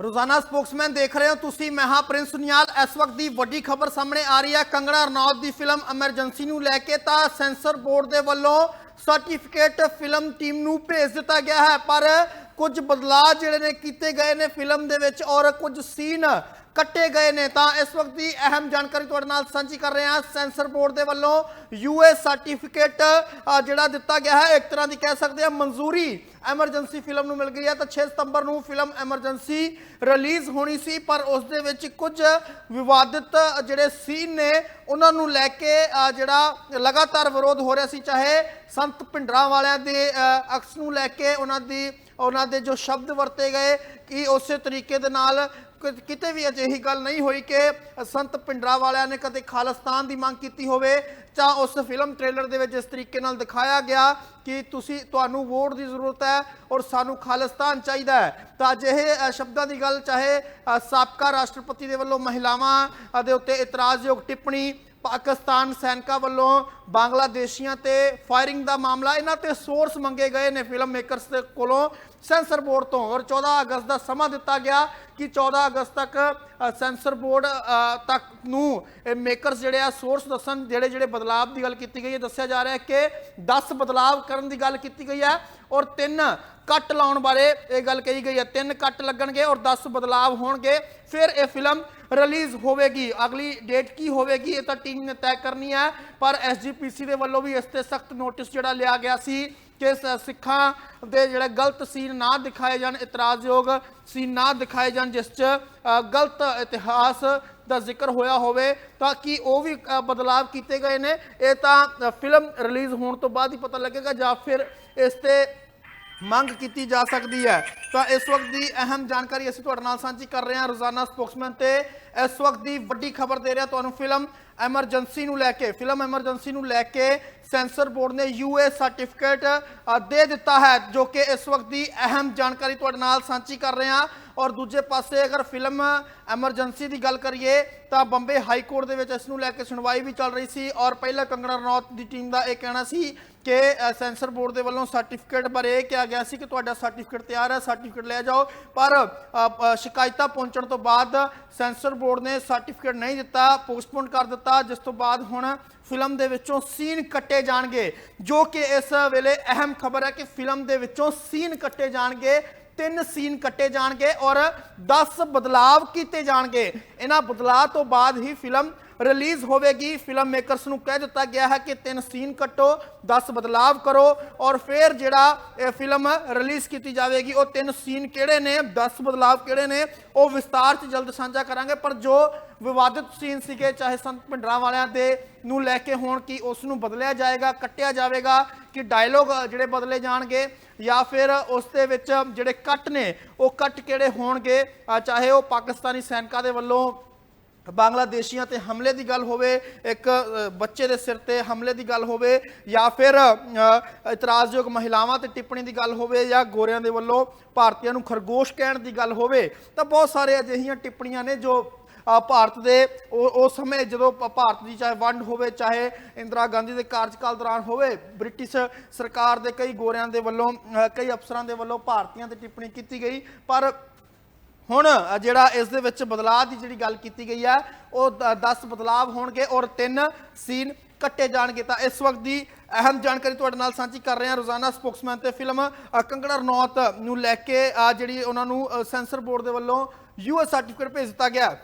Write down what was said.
ਰੋਜ਼ਾਨਾ ਸਪੋਕਸਮੈਨ ਦੇਖ ਰਹੇ ਹੋ ਤੁਸੀਂ ਮੈਂ ਹਾਂ ਪ੍ਰਿੰਸ ਸੁਨਿਆਲ। ਇਸ ਵਕਤ ਦੀ ਵੱਡੀ ਖਬਰ ਸਾਹਮਣੇ ਆ ਰਹੀ ਹੈ। ਕੰਗਣਾ ਰਣੌਤ ਦੀ ਫਿਲਮ ਐਮਰਜੈਂਸੀ ਨੂੰ ਲੈ ਕੇ ਤਾਂ ਸੈਂਸਰ ਬੋਰਡ ਦੇ ਵੱਲੋਂ ਸਰਟੀਫਿਕੇਟ ਫਿਲਮ ਟੀਮ ਨੂੰ ਭੇਜ ਦਿੱਤਾ ਗਿਆ ਹੈ। ਪਰ ਕੁਝ ਬਦਲਾਅ ਜਿਹੜੇ ਨੇ ਕੀਤੇ ਗਏ ਨੇ ਫਿਲਮ ਦੇ ਵਿੱਚ ਔਰ ਕੁਝ ਸੀਨ ਕੱਟੇ ਗਏ ਨੇ। ਤਾਂ ਇਸ ਵਕਤ ਦੀ ਅਹਿਮ ਜਾਣਕਾਰੀ ਤੁਹਾਡੇ ਨਾਲ ਸਾਂਝੀ ਕਰ ਰਹੇ ਹਾਂ। ਸੈਂਸਰ ਬੋਰਡ ਦੇ ਵੱਲੋਂ ਯੂਐਸ ਸਰਟੀਫਿਕੇਟ ਜਿਹੜਾ ਦਿੱਤਾ ਗਿਆ ਹੈ, ਇੱਕ ਤਰ੍ਹਾਂ ਦੀ ਕਹਿ ਸਕਦੇ ਹਾਂ ਮਨਜ਼ੂਰੀ ਐਮਰਜੈਂਸੀ ਫਿਲਮ ਨੂੰ ਮਿਲ ਗਈ ਹੈ। ਤਾਂ 6 ਸਤੰਬਰ ਨੂੰ ਫਿਲਮ ਐਮਰਜੈਂਸੀ ਰਿਲੀਜ਼ ਹੋਣੀ ਸੀ, ਪਰ ਉਸ ਦੇ ਵਿੱਚ ਕੁਝ ਵਿਵਾਦਿਤ ਜਿਹੜੇ ਸੀਨ ਨੇ, ਉਹਨਾਂ ਨੂੰ ਲੈ ਕੇ ਜਿਹੜਾ ਲਗਾਤਾਰ ਵਿਰੋਧ ਹੋ ਰਿਹਾ ਸੀ, ਚਾਹੇ ਸੰਤ ਭਿੰਡਰਾਂ ਵਾਲਿਆਂ ਦੇ ਅਕਸ ਨੂੰ ਲੈ ਕੇ ਉਹਨਾਂ ਦੀ, ਉਹਨਾਂ ਦੇ ਜੋ ਸ਼ਬਦ ਵਰਤੇ ਗਏ, ਕਿ ਉਸੇ ਤਰੀਕੇ ਦੇ ਨਾਲ ਕਿਤੇ ਵੀ ਅਜਿਹੀ ਗੱਲ ਨਹੀਂ ਹੋਈ ਕਿ ਸੰਤ ਪਿੰਡਰਾ ਵਾਲਿਆਂ ਨੇ ਕਦੇ ਖਾਲਿਸਤਾਨ ਦੀ ਮੰਗ ਕੀਤੀ ਹੋਵੇ ਜਾਂ ਉਸ ਫਿਲਮ ਟ੍ਰੇਲਰ ਦੇ ਵਿੱਚ ਇਸ ਤਰੀਕੇ ਨਾਲ ਦਿਖਾਇਆ ਗਿਆ ਕਿ ਤੁਸੀਂ, ਤੁਹਾਨੂੰ ਵੋਟ ਦੀ ਜ਼ਰੂਰਤ ਹੈ ਔਰ ਸਾਨੂੰ ਖਾਲਿਸਤਾਨ ਚਾਹੀਦਾ ਹੈ। ਤਾਂ ਅਜਿਹੇ ਸ਼ਬਦਾਂ ਦੀ ਗੱਲ ਚਾਹੇ ਸਾਬਕਾ ਰਾਸ਼ਟਰਪਤੀ ਦੇ ਵੱਲੋਂ ਮਹਿਲਾਵਾਂ ਦੇ ਉੱਤੇ ਇਤਰਾਜ਼ਯੋਗ ਟਿੱਪਣੀ ਪਾਕਿਸਤਾਨ ਸੈਨਿਕਾਂ ਵੱਲੋਂ ਬੰਗਲਾਦੇਸ਼ੀਆਂ ਤੇ ਫਾਇਰਿੰਗ ਦਾ ਮਾਮਲਾ, ਇਹਨਾਂ ਤੇ ਸੋਰਸ ਮੰਗੇ ਗਏ ਨੇ ਫਿਲਮ ਮੇਕਰਸ ਦੇ ਕੋਲੋਂ। ਸੈਂਸਰ ਬੋਰਡ ਤੋਂ ਔਰ 14 ਅਗਸਤ ਦਾ ਸਮਾਂ ਦਿੱਤਾ ਗਿਆ ਕਿ 14 ਅਗਸਤ ਤੱਕ ਸੈਂਸਰ ਬੋਰਡ ਤੱਕ ਨੂੰ ਇਹ ਮੇਕਰਸ ਜਿਹੜੇ ਆ ਸੋਰਸ ਦੱਸਣ, ਜਿਹੜੇ ਜਿਹੜੇ ਬਦਲਾਅ ਦੀ ਗੱਲ ਕੀਤੀ ਗਈ ਹੈ ਦੱਸਿਆ ਜਾ ਰਿਹਾ ਹੈ ਕਿ 10 ਬਦਲਾਅ ਕਰਨ ਦੀ ਗੱਲ ਕੀਤੀ ਗਈ ਹੈ ਔਰ ਤਿੰਨ ਕੱਟ ਲਾਉਣ ਬਾਰੇ ਇਹ ਗੱਲ ਕਹੀ ਗਈ ਹੈ। ਤਿੰਨ ਕੱਟ ਲੱਗਣਗੇ ਔਰ 10 ਬਦਲਾਵ ਹੋਣਗੇ। ਫਿਰ ਇਹ ਫਿਲਮ ਰਿਲੀਜ਼ ਹੋਵੇਗੀ। ਅਗਲੀ ਡੇਟ ਕੀ ਹੋਵੇਗੀ ਇਹ ਤਾਂ ਟੀਮ ਨੇ ਤੈਅ ਕਰਨੀ ਹੈ। ਪਰ ਐਸਜੀਪੀਸੀ ਦੇ ਵੱਲੋਂ ਵੀ ਇਸ ਤੇ ਸਖਤ ਨੋਟਿਸ ਜਿਹੜਾ ਲਿਆ ਗਿਆ ਸੀ ਕਿ ਸ- ਸਿੱਖਾਂ ਦੇ ਜਿਹੜੇ ਗਲਤ ਸੀਨ ਨਾ ਦਿਖਾਏ ਜਾਣ ਇਤਰਾਜ਼ਯੋਗ ਸੀਨ ਨਾ ਦਿਖਾਏ ਜਾਣ ਜਿਸ 'ਚ ਗਲਤ ਇਤਿਹਾਸ ਦਾ ਜ਼ਿਕਰ ਹੋਇਆ ਹੋਵੇ ਤਾਂ ਕਿ ਉਹ ਵੀ ਅ, ਬਦਲਾਵ ਕੀਤੇ ਗਏ ਨੇ? ਇਹ ਤਾਂ ਫਿਲਮ ਰਿਲੀਜ਼ ਹੋਣ ਤੋਂ ਬਾਅਦ ਹੀ ਪਤਾ ਲੱਗੇਗਾ ਜਾਂ ਫਿਰ ਇਸ ਤੇ ਮੰਗ ਕੀਤੀ ਜਾ ਸਕਦੀ ਹੈ। ਤਾਂ ਇਸ ਵਕਤ ਦੀ ਅਹਿਮ ਜਾਣਕਾਰੀ ਅਸੀਂ ਤੁਹਾਡੇ ਨਾਲ ਸਾਂਝੀ ਕਰ ਰਹੇ ਹਾਂ। ਰੋਜ਼ਾਨਾ ਸਪੋਕਸਮੈਨ ਤੇ ਇਸ ਵਕਤ ਦੀ ਵੱਡੀ ਖਬਰ ਦੇ ਰਿਹਾ ਤੁਹਾਨੂੰ ਫਿਲਮ ਐਮਰਜੈਂਸੀ ਨੂੰ ਲੈ ਕੇ। ਫਿਲਮ ਐਮਰਜੈਂਸੀ ਨੂੰ ਲੈ ਕੇ ਸੈਂਸਰ ਬੋਰਡ ਨੇ ਯੂਏ ਸਰਟੀਫਿਕੇਟ ਦੇ ਦਿੱਤਾ ਹੈ, ਜੋ ਕਿ ਇਸ ਵਕਤ ਦੀ ਅਹਿਮ ਜਾਣਕਾਰੀ ਤੁਹਾਡੇ ਨਾਲ ਸਾਂਝੀ ਕਰ ਰਹੇ ਹਾਂ। ਔਰ ਦੂਜੇ ਪਾਸੇ ਅਗਰ ਫਿਲਮ ਐਮਰਜੈਂਸੀ ਦੀ ਗੱਲ ਕਰੀਏ, ਤਾਂ ਬੰਬੇ ਹਾਈ ਕੋਰਟ ਦੇ ਵਿੱਚ ਇਸ ਨੂੰ ਲੈ ਕੇ ਸੁਣਵਾਈ ਵੀ ਚੱਲ ਰਹੀ ਸੀ। ਔਰ ਪਹਿਲਾਂ ਕੰਗਣਾ ਰਣੌਤ ਦੀ ਟੀਮ ਦਾ ਇਹ ਕਹਿਣਾ ਸੀ ਕਿ ਸੈਂਸਰ ਬੋਰਡ ਦੇ ਵੱਲੋਂ ਸਰਟੀਫਿਕੇਟ ਬਾਰੇ ਇਹ ਕਿਹਾ ਗਿਆ ਸੀ ਕਿ ਤੁਹਾਡਾ ਸਰਟੀਫਿਕੇਟ ਤਿਆਰ ਹੈ, ਸਰਟੀਫਿਕੇਟ ਲੈ ਜਾਓ। ਪਰ ਸ਼ਿਕਾਇਤਾਂ ਪਹੁੰਚਣ ਤੋਂ ਬਾਅਦ ਸੈਂਸਰ ਬੋਰਡ ਨੇ ਸਰਟੀਫਿਕੇਟ ਨਹੀਂ ਦਿੱਤਾ, ਪੋਸਟਪੋਨ ਕਰ ਦਿੱਤਾ। ਜਿਸ ਤੋਂ ਬਾਅਦ ਹੁਣ ਫਿਲਮ ਦੇ ਵਿੱਚੋਂ ਸੀਨ ਕੱਟੇ ਜਾਣਗੇ, ਜੋ ਕਿ ਇਸ ਵੇਲੇ ਅਹਿਮ ਖਬਰ ਹੈ ਕਿ ਫਿਲਮ ਦੇ ਵਿੱਚੋਂ ਸੀਨ ਕੱਟੇ ਜਾਣਗੇ, ਤਿੰਨ ਸੀਨ ਕੱਟੇ ਜਾਣਗੇ ਔਰ 10 ਬਦਲਾਵ ਕੀਤੇ ਜਾਣਗੇ। ਇਹਨਾਂ ਬਦਲਾਅ ਤੋਂ ਬਾਅਦ ਹੀ ਫਿਲਮ ਰਿਲੀਜ਼ ਹੋਵੇਗੀ। ਫਿਲਮ ਮੇਕਰਸ ਨੂੰ ਕਹਿ ਦਿੱਤਾ ਗਿਆ ਹੈ ਕਿ ਤਿੰਨ ਸੀਨ ਕੱਟੋ 10 ਬਦਲਾਵ ਕਰੋ ਔਰ ਫਿਰ ਜਿਹੜਾ ਇਹ ਫਿਲਮ ਰਿਲੀਜ਼ ਕੀਤੀ ਜਾਵੇਗੀ, ਉਹ ਤਿੰਨ ਸੀਨ ਕਿਹੜੇ ਨੇ 10 ਬਦਲਾਵ ਕਿਹੜੇ ਨੇ, ਉਹ ਵਿਸਤਾਰ 'ਚ ਜਲਦ ਸਾਂਝਾ ਕਰਾਂਗੇ। ਪਰ ਜੋ ਵਿਵਾਦਿਤ ਸੀਨ ਸੀਗੇ, ਚਾਹੇ ਸੰਤ ਭਿੰਡਰਾਂ ਵਾਲਿਆਂ ਦੇ ਨੂੰ ਲੈ ਕੇ ਹੋਣ ਕਿ ਉਸ ਨੂੰ ਬਦਲਿਆ ਜਾਏਗਾ, ਕੱਟਿਆ ਜਾਵੇਗਾ, ਕਿ ਡਾਇਲੋਗ ਜਿਹੜੇ ਬਦਲੇ ਜਾਣਗੇ ਜਾਂ ਫਿਰ ਉਸ ਦੇ ਵਿੱਚ ਜਿਹੜੇ ਕੱਟ ਨੇ, ਉਹ ਕੱਟ ਕਿਹੜੇ ਹੋਣਗੇ ਚਾਹੇ ਉਹ ਪਾਕਿਸਤਾਨੀ ਸੈਨਿਕਾਂ ਦੇ ਵੱਲੋਂ ਬੰਗਲਾਦੇਸ਼ੀਆਂ ਤੇ ਹਮਲੇ ਦੀ ਗੱਲ ਹੋਵੇ, ਇੱਕ ਬੱਚੇ ਦੇ ਸਿਰ ਤੇ ਹਮਲੇ ਦੀ ਗੱਲ ਹੋਵੇ, ਜਾਂ ਫਿਰ ਇਤਰਾਜ਼ਯੋਗ ਮਹਿਲਾਵਾਂ ਤੇ ਟਿੱਪਣੀ ਦੀ ਗੱਲ ਹੋਵੇ, ਜਾਂ ਗੋਰਿਆਂ ਦੇ ਵੱਲੋਂ ਭਾਰਤੀਆਂ ਨੂੰ ਖਰਗੋਸ਼ ਕਹਿਣ ਦੀ ਗੱਲ ਹੋਵੇ, ਤਾਂ ਬਹੁਤ ਸਾਰੇ ਅਜਿਹੀਆਂ ਟਿੱਪਣੀਆਂ ਨੇ ਜੋ ਭਾਰਤ ਦੇ ਉਹ ਉਸ ਸਮੇਂ ਜਦੋਂ ਭ- ਭਾਰਤ ਦੀ ਚਾਹੇ ਵੰਡ ਹੋਵੇ, ਚਾਹੇ ਇੰਦਰਾ ਗਾਂਧੀ ਦੇ ਕਾਰਜਕਾਲ ਦੌਰਾਨ ਹੋਵੇ, ਬ੍ਰਿਟਿਸ਼ ਸਰਕਾਰ ਦੇ ਕਈ ਗੋਰਿਆਂ ਦੇ ਵੱਲੋਂ ਕਈ ਅਫਸਰਾਂ ਦੇ ਵੱਲੋਂ ਭਾਰਤੀਆਂ ਤੇ ਟਿੱਪਣੀ ਕੀਤੀ ਗਈ, ਪਰ ਹੁਣ ਜਿਹੜਾ ਇਸ ਦੇ ਵਿੱਚ ਬਦਲਾਅ ਦੀ ਜਿਹੜੀ ਗੱਲ ਕੀਤੀ ਗਈ ਹੈ, ਉਹ 10 ਬਦਲਾਅ ਹੋਣਗੇ ਔਰ ਤਿੰਨ ਸੀਨ ਕੱਟੇ ਜਾਣਗੇ। ਤਾਂ ਇਸ ਵਕਤ ਦੀ ਅਹਿਮ ਜਾਣਕਾਰੀ ਤੁਹਾਡੇ ਨਾਲ ਸਾਂਝੀ ਕਰ ਰਹੇ ਹਾਂ। ਰੋਜ਼ਾਨਾ ਸਪੋਕਸਮੈਨ ਤੇ ਫਿਲਮ ਕੰਗੜਾ ਕੰਗਣਾ ਨੂੰ ਲੈ ਕੇ ਜਿਹੜੀ ਉਹਨਾਂ ਨੂੰ ਸੈਂਸਰ ਬੋਰਡ ਦੇ ਵੱਲੋਂ ਯੂਐਸ ਸਰਟੀਫਿਕੇਟ ਭੇਜ ਦਿੱਤਾ ਗਿਆ।